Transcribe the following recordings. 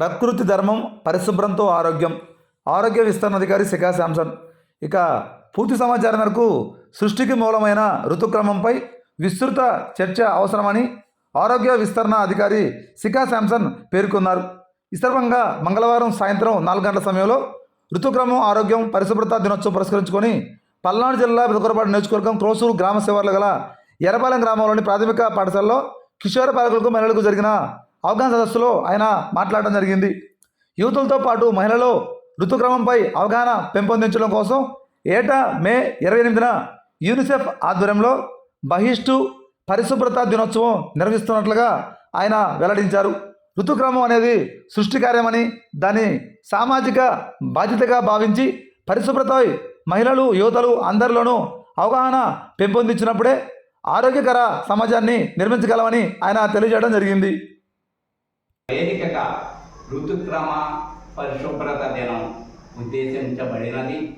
ప్రకృతి ధర్మం పరిశుభ్రంతో ఆరోగ్యం. ఆరోగ్య విస్తరణ అధికారి శిఖా శాంసన్. ఇక పూర్తి సమాచారం మేరకు సృష్టికి మూలమైన ఋతుక్రమంపై విస్తృత చర్చ అవసరమని ఆరోగ్య విస్తరణ అధికారి శిఖా శాంసన్ పేర్కొన్నారు. ఈ సందర్భంగా మంగళవారం సాయంత్రం నాలుగు గంటల సమయంలో ఋతుక్రమం ఆరోగ్యం పరిశుభ్రత దినోత్సవం పురస్కరించుకొని పల్నాడు జిల్లా బెదకరపాడు నియోజకవర్గం క్రోసూరు గ్రామ శివార్లు గల ఎర్రపాలెం గ్రామంలోని ప్రాథమిక పాఠశాలలో కిషోర పాలకులకు మహిళలకు జరిగిన అవగాహన సదస్సులో ఆయన మాట్లాడడం జరిగింది. యువతులతో పాటు మహిళలు ఋతుక్రమంపై అవగాహన పెంపొందించడం కోసం ఏటా మే ఇరవై ఎనిమిదిన యూనిసెఫ్ ఆధ్వర్యంలో బహిష్టు పరిశుభ్రత దినోత్సవం నిర్వహిస్తున్నట్లుగా ఆయన వెల్లడించారు. ఋతుక్రమం అనేది సృష్టి కార్యమని దాని సామాజిక బాధ్యతగా భావించి పరిశుభ్రతపై మహిళలు యువతలు అందరిలోనూ అవగాహన పెంపొందించినప్పుడే ఆరోగ్యకర సమాజాన్ని నిర్మించగలమని ఆయన తెలియజేయడం జరిగింది. వేదికగా ఋతుక్రమ పరిశుభ్రత దినం ఉద్దేశించబడినది.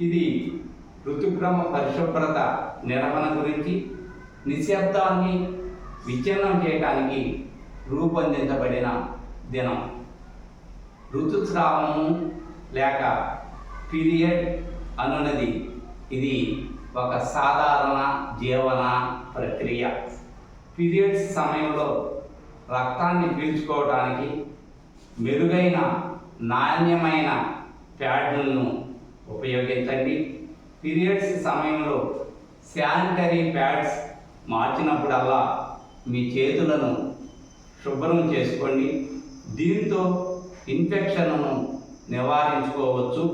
ఇది ఋతుక్రమ పరిశుభ్రత నిర్వహణ గురించి నిశ్శబ్దాన్ని విచ్ఛిన్నం చేయడానికి రూపొందించబడిన దినం. ఋతుస్రావము లేక పీరియడ్ అనున్నది ఇది ఒక సాధారణ జీవన ప్రక్రియ. పీరియడ్స్ సమయంలో రక్తాన్ని పీల్చుకోవడానికి మెరుగైన నాణ్యమైన ప్యాడ్లను ఉపయోగించండి. పీరియడ్స్ సమయంలో శానిటరీ ప్యాడ్స్ మార్చినప్పుడల్లా మీ చేతులను శుభ్రం చేసుకోండి. దీంతో ఇన్ఫెక్షన్ను నివారించుకోవచ్చు.